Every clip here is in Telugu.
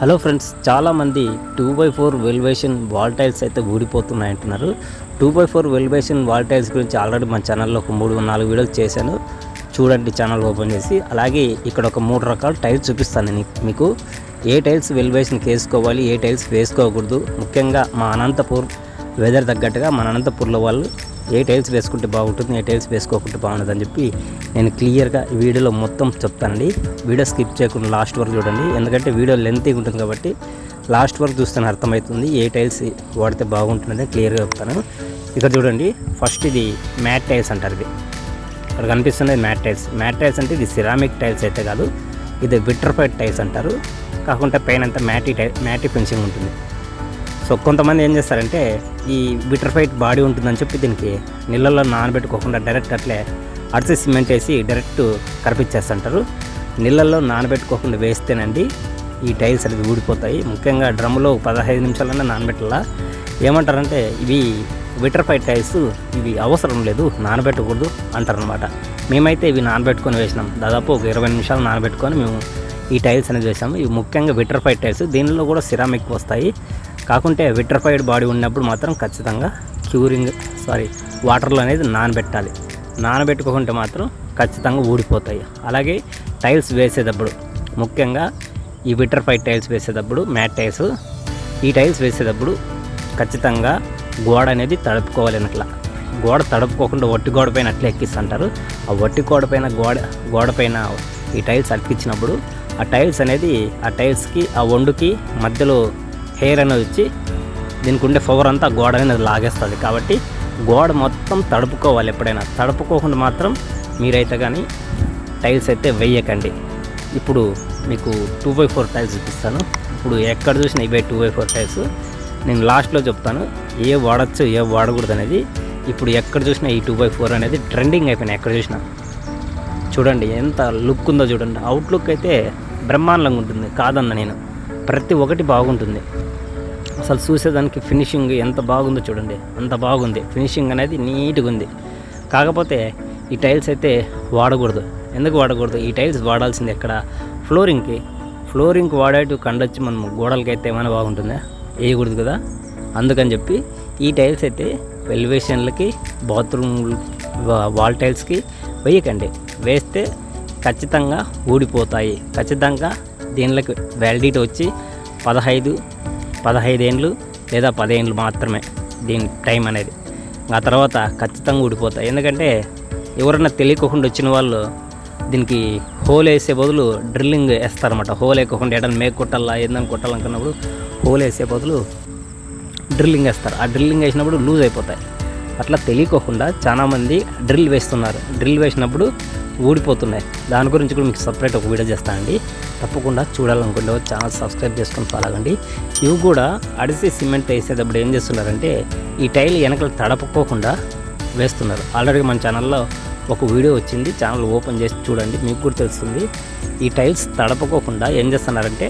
హలో ఫ్రెండ్స్ చాలామంది two by four elevation wall tiles అయితే ఊడిపోతున్నాయి అంటున్నారు. Two by four elevation wall tiles గురించి ఆల్రెడీ మన ఛానల్లో ఒక మూడు నాలుగు వీడియోలు చేశాను. చూడండి ఛానల్ ఓపెన్ చేసి. అలాగే ఇక్కడ ఒక మూడు రకాల టైల్స్ చూపిస్తాను మీకు. ఏ టైల్స్ వెల్వేషన్కి వేసుకోవాలి ఏ టైల్స్ వేసుకోకూడదు. ముఖ్యంగా మా అనంతపూర్ వెదర్ తగ్గట్టుగా మన అనంతపూర్లో వాళ్ళు ఏ టైల్స్ వేసుకుంటే బాగుంటుంది ఏ టైల్స్ వేసుకోకుంటే బాగుంటుంది అని చెప్పి నేను క్లియర్గా ఈ వీడియోలో మొత్తం చెప్తానండి. వీడియో స్కిప్ చేయకుండా లాస్ట్ వరకు చూడండి. ఎందుకంటే వీడియో లెంత్ ఉంటుంది కాబట్టి లాస్ట్ వరకు చూస్తాను అర్థమవుతుంది ఏ టైల్స్ వాడితే బాగుంటుందని క్లియర్గా చెప్తాను. ఇక్కడ చూడండి ఫస్ట్ ఇది మ్యాట్ టైల్స్ అంటారు ఇది ఇక్కడ కనిపిస్తున్నది మ్యాట్ టైల్స్. మ్యాట్ టైల్స్ అంటే ఇది సిరామిక్ టైల్స్ అయితే కాదు ఇది విట్రఫైడ్ టైల్స్ అంటారు. కాకుండా పైన అంతా మ్యాటీ టై మ్యాటీ ఫెన్సింగ్ ఉంటుంది. సో కొంతమంది ఏం చేస్తారంటే ఈ బిటర్ఫైట్ బాడీ ఉంటుందని చెప్పి దీనికి నీళ్ళల్లో నానబెట్టుకోకుండా డైరెక్ట్ అట్లే అడిసి సిమెంట్ వేసి డైరెక్ట్ కరిపించేస్తుంటారు. నీళ్ళల్లో నానబెట్టుకోకుండా వేస్తేనండి ఈ టైల్స్ అనేది ఊడిపోతాయి. ముఖ్యంగా డ్రమ్ములో పదహైదు నిమిషాలన్నా నానబెట్టాలా? ఏమంటారంటే ఇవి విటర్ఫైట్ టైల్స్ ఇవి అవసరం లేదు నానబెట్టకూడదు అంటారనమాట మేమైతే ఇవి నానబెట్టుకొని వేసినాం. దాదాపు ఒక ఇరవై నిమిషాలు నానబెట్టుకొని మేము ఈ టైల్స్ అనేది వేసాము. ఇవి ముఖ్యంగా విట్రఫైడ్ టైల్స్ దీనిలో కూడా సిరామిక్ వస్తాయి. కాకుంటే విట్రఫైడ్ బాడీ ఉన్నప్పుడు మాత్రం ఖచ్చితంగా క్యూరింగ్ సారీ వాటర్లో అనేది నానబెట్టాలి. నానబెట్టుకోకుంటే మాత్రం ఖచ్చితంగా ఊడిపోతాయి. అలాగే టైల్స్ వేసేటప్పుడు ముఖ్యంగా ఈ విట్రఫైడ్ టైల్స్ వేసేటప్పుడు మ్యాట్ టైల్స్ ఈ టైల్స్ వేసేటప్పుడు ఖచ్చితంగా గోడ అనేది తడుపుకోవాలి అట్లా గోడ తడుపుకోకుండా ఒట్టి గోడ పైన అట్లా ఎక్కిస్తుంటారు. ఆ ఒట్టి గోడ పైన గోడ గోడ పైన ఈ టైల్స్ అతికించినప్పుడు ఆ టైల్స్ అనేది ఆ టైల్స్కి ఆ వండుకి మధ్యలో హెయిర్ అనేది వచ్చి దీనికి ఉండే పవర్ అంతా గోడ అనేది లాగేస్తుంది. కాబట్టి గోడ మొత్తం తడుపుకోవాలి ఎప్పుడైనా. తడుపుకోకుండా మాత్రం మీరైతే కానీ టైల్స్ అయితే వేయకండి. ఇప్పుడు మీకు టూ బై ఫోర్ టైల్స్ చూపిస్తాను. ఇప్పుడు ఎక్కడ చూసినా ఇవే టూ బై ఫోర్ టైల్స్. నేను లాస్ట్లో చెప్తాను. ఏ వాడచ్చు ఏ వాడకూడదు అనేది. ఇప్పుడు ఎక్కడ చూసినా ఈ టూ బై ఫోర్ అనేది ట్రెండింగ్ అయిపోయినాయి ఎక్కడ చూసినా. చూడండి ఎంత లుక్ ఉందో చూడండి. అవుట్లుక్ అయితే బ్రహ్మాండంగా ఉంటుంది. కాదన్న నేను. ప్రతి ఒక్కటి బాగుంటుంది. అసలు చూసేదానికి ఫినిషింగ్ ఎంత బాగుందో చూడండి. అంత బాగుంది. ఫినిషింగ్ అనేది నీట్గా ఉంది. కాకపోతే ఈ టైల్స్ అయితే వాడకూడదు. ఎందుకు వాడకూడదు? ఈ టైల్స్ వాడాల్సింది ఎక్కడ? ఫ్లోరింగ్కి. ఫ్లోరింగ్కి వాడేటు కండొచ్చి మనం గోడలకి అయితే ఏమైనా బాగుంటుందా? వేయకూడదు కదా? అందుకని చెప్పి ఈ టైల్స్ అయితే ఎలివేషన్లకి బాత్రూమ్ వాల్ టైల్స్కి వేయకండి. వేస్తే ఖచ్చితంగా ఊడిపోతాయి. ఖచ్చితంగా దీనిలోకి వ్యాలిడిటీ వచ్చి పదహైదు పదహైదేండ్లు లేదా పదేండ్లు మాత్రమే దీని టైం అనేది. ఆ తర్వాత ఖచ్చితంగా ఊడిపోతాయి. ఎందుకంటే ఎవరైనా తెలియకుండా వచ్చిన వాళ్ళు దీనికి హోల్ వేసే బదులు డ్రిల్లింగ్ వేస్తారన్నమాట. హోల్ వేయకుండా ఎడని మేక కొట్టాలా ఏందని కొట్టాలనుకున్నప్పుడు హోల్ వేసే బదులు డ్రిల్లింగ్ వేస్తారు. ఆ డ్రిల్లింగ్ వేసినప్పుడు లూజ్ అయిపోతాయి. అట్లా తెలియకోకుండా చాలామంది డ్రిల్ వేస్తున్నారు. డ్రిల్ వేసినప్పుడు ఊడిపోతున్నాయి. దాని గురించి కూడా మీకు సపరేట్ ఒక వీడియో చేస్తానండి తప్పకుండా చూడాలనుకుంటే ఛానల్ సబ్స్క్రైబ్ చేసుకొని ఫాలో అవ్వండి. ఇవి కూడా అడిసి సిమెంట్ వేసేటప్పుడు ఏం చేస్తున్నారంటే ఈ టైల్ వెనకలు తడపకోకుండా వేస్తున్నారు. ఆల్రెడీ మన ఛానల్లో ఒక వీడియో వచ్చింది ఛానల్ ఓపెన్ చేసి చూడండి మీకు కూడా తెలుస్తుంది. ఈ టైల్స్ తడపకోకుండా ఏం చేస్తున్నారంటే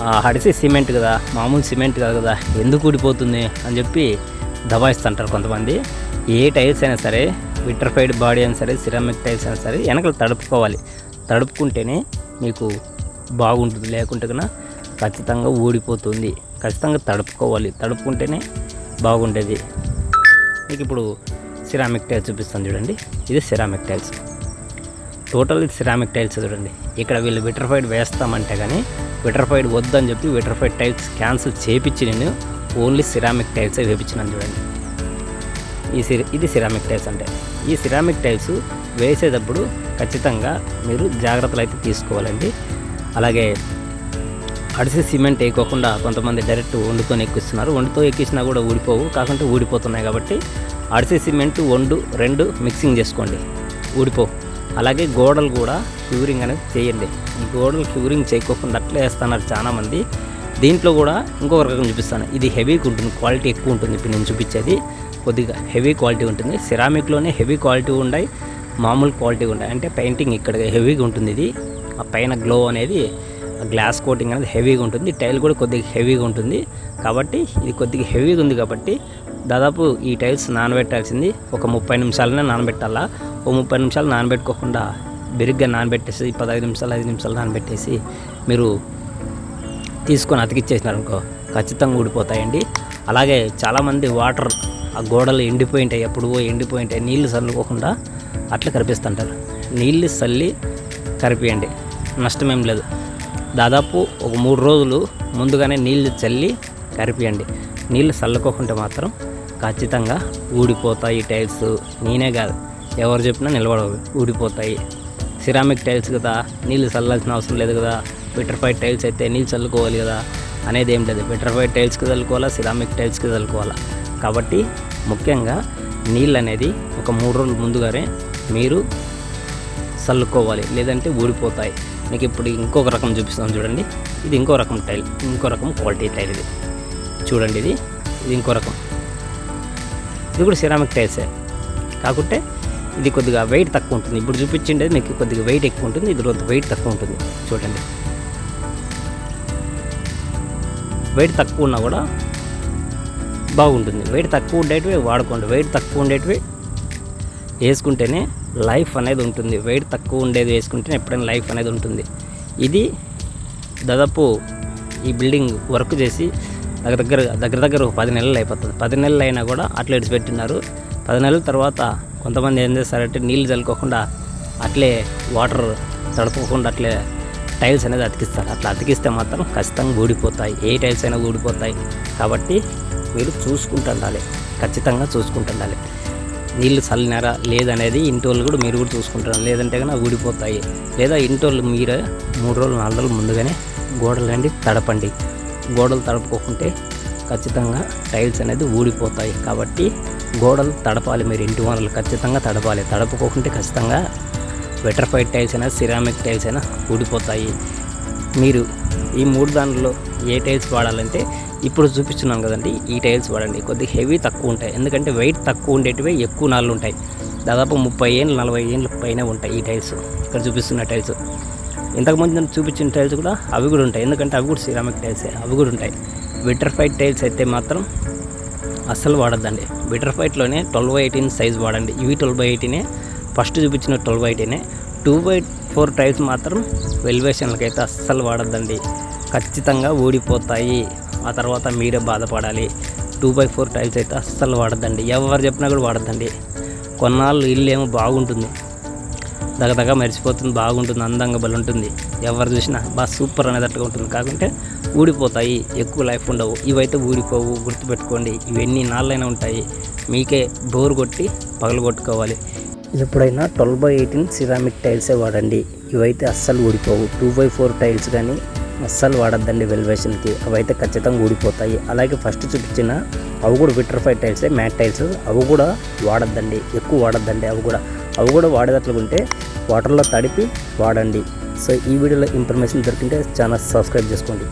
అడిసి హడిసి సిమెంట్ కదా మామూలు సిమెంట్ కాదు కదా ఎందుకు ఊడిపోతుంది అని చెప్పి దబాయిస్తుంటారు కొంతమంది. ఏ టైల్స్ అయినా సరే విట్రఫైడ్ బాడీ అయినా సరే సిరామిక్ టైల్స్ అయినా సరే వెనకలు తడుపుకోవాలి. తడుపుకుంటేనే మీకు బాగుంటుంది. లేకుంటే కన్నా ఖచ్చితంగా ఊడిపోతుంది. ఖచ్చితంగా తడుపుకోవాలి. తడుపుకుంటేనే బాగుండేది. మీకు ఇప్పుడు సిరామిక్ టైల్స్ చూపిస్తాను చూడండి. ఇది సిరామిక్ టైల్స్. టోటల్ ఇది సిరామిక్ టైల్స్ చూడండి. ఇక్కడ వీళ్ళు విటర్ఫైడ్ వేస్తామంటే కానీ విటర్ఫైడ్ వద్దని చెప్పి విటర్ఫైడ్ టైల్స్ క్యాన్సిల్ చేపించి నేను ఓన్లీ సిరామిక్ టైల్స్ వేపించినాను చూడండి. ఈ సిరి ఇది సిరామిక్ టైల్స్ అంటే. ఈ సిరామిక్ టైల్స్ వేసేటప్పుడు ఖచ్చితంగా మీరు జాగ్రత్తలు అయితే తీసుకోవాలండి. అలాగే అడిసి సిమెంట్ వేయకోకుండా కొంతమంది డైరెక్ట్ వండుతోనే ఎక్కిస్తున్నారు. వండుతో ఎక్కించినా కూడా ఊడిపోవు కాకుంటే ఊడిపోతున్నాయి కాబట్టి అడిసి సిమెంట్ వండు రెండు మిక్సింగ్ చేసుకోండి. ఊడిపోవు అలాగే గోడలు కూడా క్యూరింగ్ అనేది చేయండి. ఈ గోడలు క్యూరింగ్ చేయకోకుండా అట్లే వేస్తున్నారు చాలామంది. దీంట్లో కూడా ఇంకొక రకం చూపిస్తాను. ఇది హెవీగా ఉంటుంది క్వాలిటీ ఎక్కువ ఉంటుంది. ఇప్పుడు నేను చూపించేది కొద్దిగా హెవీ క్వాలిటీ ఉంటుంది. సిరామిక్లోనే హెవీ క్వాలిటీ ఉన్నాయి మామూలు క్వాలిటీ ఉన్నాయి అంటే పెయింటింగ్ ఇక్కడ హెవీగా ఉంటుంది ఇది. ఆ పైన గ్లో అనేది గ్లాస్ కోటింగ్ అనేది హెవీగా ఉంటుంది. టైల్ కూడా కొద్దిగా హెవీగా ఉంటుంది. కాబట్టి ఇది కొద్దిగా హెవీగా ఉంది కాబట్టి దాదాపు ఈ టైల్స్ నానబెట్టాల్సింది ఒక ముప్పై నిమిషాలనే నానబెట్టాలా? ఓ ముప్పై నిమిషాలు నానబెట్టుకోకుండా బిరిగ్గా నానబెట్టేసి పదహైదు నిమిషాలు ఐదు నిమిషాలు నానబెట్టేసి మీరు తీసుకొని అతికిచ్చేసినారనుకో ఖచ్చితంగా ఊడిపోతాయండి. అలాగే చాలామంది వాటర్ ఆ గోడలు ఎండిపోయి ఉంటాయి ఎప్పుడు ఎండిపోయి ఉంటాయి నీళ్ళు చల్లుకోకుండా అట్లా కరిపిస్తుంటారు. నీళ్ళు చల్లి కరిపియండి. నష్టమేం లేదు. దాదాపు ఒక మూడు రోజులు ముందుగానే నీళ్ళు చల్లి కరిపియండి. నీళ్ళు చల్లుకోకుంటే మాత్రం ఖచ్చితంగా ఊడిపోతాయి టైల్స్. నేనే కాదు ఎవరు చెప్పినా నిలబడవు ఊడిపోతాయి. సిరామిక్ టైల్స్ కదా నీళ్ళు చల్లాల్సిన అవసరం లేదు కదా. బెటర్ఫైడ్ టైల్స్ అయితే నీళ్ళు చల్లుకోవాలి కదా అనేది ఏం లేదు. బెటర్ఫైడ్ టైల్స్కి చల్లుకోవాలా సిరామిక్ టైల్స్కి చల్లుకోవాలా? కాబట్టి ముఖ్యంగా నీళ్ళు అనేది ఒక మూడు రోజులు ముందుగానే మీరు చల్లుకోవాలి. లేదంటే ఊడిపోతాయి. మీకు ఇప్పుడు ఇంకొక రకం చూపిస్తాను చూడండి. ఇది ఇంకో రకం టైల్ ఇంకో రకం క్వాలిటీ టైల్ ఇది. చూడండి ఇది ఇది ఇంకో రకం. ఇది కూడా సిరామిక్ టైల్సే కాకుంటే ఇది కొద్దిగా వెయిట్ తక్కువ ఉంటుంది. ఇప్పుడు చూపించిండేది మీకు కొద్దిగా వెయిట్ ఎక్కువ ఉంటుంది ఇది కొంత వెయిట్ తక్కువ ఉంటుంది. చూడండి. వెయిట్ తక్కువ ఉన్నా కూడా బాగుంటుంది. వెయిట్ తక్కువ ఉండేటివి వాడుకోండి. వెయిట్ తక్కువ ఉండేటివి వేసుకుంటేనే లైఫ్ అనేది ఉంటుంది. వెయిట్ తక్కువ ఉండేది వేసుకుంటేనే ఎప్పుడైనా లైఫ్ అనేది ఉంటుంది. ఇది దాదాపు ఈ బిల్డింగ్ వర్క్ చేసి దగ్గర దగ్గర దగ్గర దగ్గర ఒక పది నెలలు అయిపోతుంది. పది నెలలు అయినా కూడా అట్లా పెట్టినారు. పది నెలల తర్వాత కొంతమంది ఏం చేస్తారంటే నీళ్ళు చల్లుకోకుండా అట్లే వాటర్ తడపకుండా అట్లే టైల్స్ అనేది అతికిస్తారు. అట్లా అతికిస్తే మాత్రం ఖచ్చితంగా ఊడిపోతాయి. ఏ టైల్స్ అయినా ఊడిపోతాయి. కాబట్టి మీరు చూసుకుంటుండాలి ఖచ్చితంగా చూసుకుంటుండాలి నీళ్ళు చల్లినారా లేదనేది ఇంటి వాళ్ళు కూడా మీరు కూడా చూసుకుంటారు. లేదంటే కనుక ఊడిపోతాయి. లేదా ఇంటి వాళ్ళు మీరే మూడు రోజులు నాలుగు రోజులు ముందుగానే గోడలు అండి తడపండి. గోడలు తడపకుంటే ఖచ్చితంగా టైల్స్ అనేది ఊడిపోతాయి. కాబట్టి గోడలు తడపాలి మీరు ఇంటి వనరులు ఖచ్చితంగా తడపాలి. తడపకోకుంటే ఖచ్చితంగా వెటర్ఫైడ్ టైల్స్ అయినా సిరామిక్ టైల్స్ అయినా ఊడిపోతాయి. మీరు ఈ మూడు దానిలో ఏ టైల్స్ వాడాలంటే ఇప్పుడు చూపిస్తున్నాం కదండి ఈ టైల్స్ వాడండి. కొద్దిగా హెవీ తక్కువ ఉంటాయి. ఎందుకంటే వెయిట్ తక్కువ ఉండేటివే ఎక్కువ నాళ్ళు ఉంటాయి. దాదాపు ముప్పై ఏళ్ళు నలభై ఏళ్ళ పైన ఉంటాయి ఈ టైల్స్. ఇక్కడ చూపిస్తున్న టైల్స్. ఇంతకుముందు నేను చూపించిన టైల్స్ కూడా అవి కూడా ఉంటాయి. ఎందుకంటే అవి కూడా సిరామిక్ టైల్సే అవి కూడా ఉంటాయి. విటర్ఫైట్ టైల్స్ అయితే మాత్రం అస్సలు వాడద్దండి. విటర్ఫైట్లోనే ట్వెల్వ్ బై ఎయిటీన్ సైజ్ వాడండి. ఇవి ట్వెల్వ్ బై ఎయిటీనే ఫస్ట్ చూపించిన ట్వెల్వ్ బై ఎయిటీనే టూ బై ఫోర్ టైల్స్ మాత్రం వెల్వేషన్లకి అయితే అస్సలు వాడద్దండి. ఖచ్చితంగా ఊడిపోతాయి. ఆ తర్వాత మీరే బాధపడాలి. టూ బై ఫోర్ టైల్స్ అయితే అస్సలు వాడద్దండి. ఎవరు చెప్పినా కూడా వాడద్దండి. కొన్నాళ్ళు ఇల్లు ఏమో బాగుంటుంది. దగదగ మెరిసిపోతుంది బాగుంటుంది అందంగా బలి ఉంటుంది ఎవరు చూసినా బాగా సూపర్ అనేటట్టుగా ఉంటుంది. కాకుంటే ఊడిపోతాయి ఎక్కువ లైఫ్ ఉండవు. ఇవైతే ఊడిపోవు గుర్తుపెట్టుకోండి. ఇవన్నీ నాళ్ళైనా ఉంటాయి. మీకే బోర్ కొట్టి పగలు కొట్టుకోవాలి. ఎప్పుడైనా ట్వెల్వ్ బై ఎయిటీన్ సిరామిక్ టైల్సే వాడండి. ఇవైతే అస్సలు ఊడిపోవు. టూ బై ఫోర్ టైల్స్ కానీ అస్సలు వాడద్దండి వెల్వేషన్కి. అవైతే ఖచ్చితంగా ఊడిపోతాయి. అలాగే ఫస్ట్ చూపించిన అవి కూడా విట్రఫై టైల్సే మ్యాట్ టైల్స్. అవి కూడా వాడద్దండి. ఎక్కువ వాడద్దండి అవి కూడా. అవి కూడా వాడేటట్లుంటే వాటర్లో తడిపి వాడండి. సో ఈ వీడియోలో ఇన్ఫర్మేషన్ దొరికింటే ఛానల్ సబ్స్క్రైబ్ చేసుకోండి.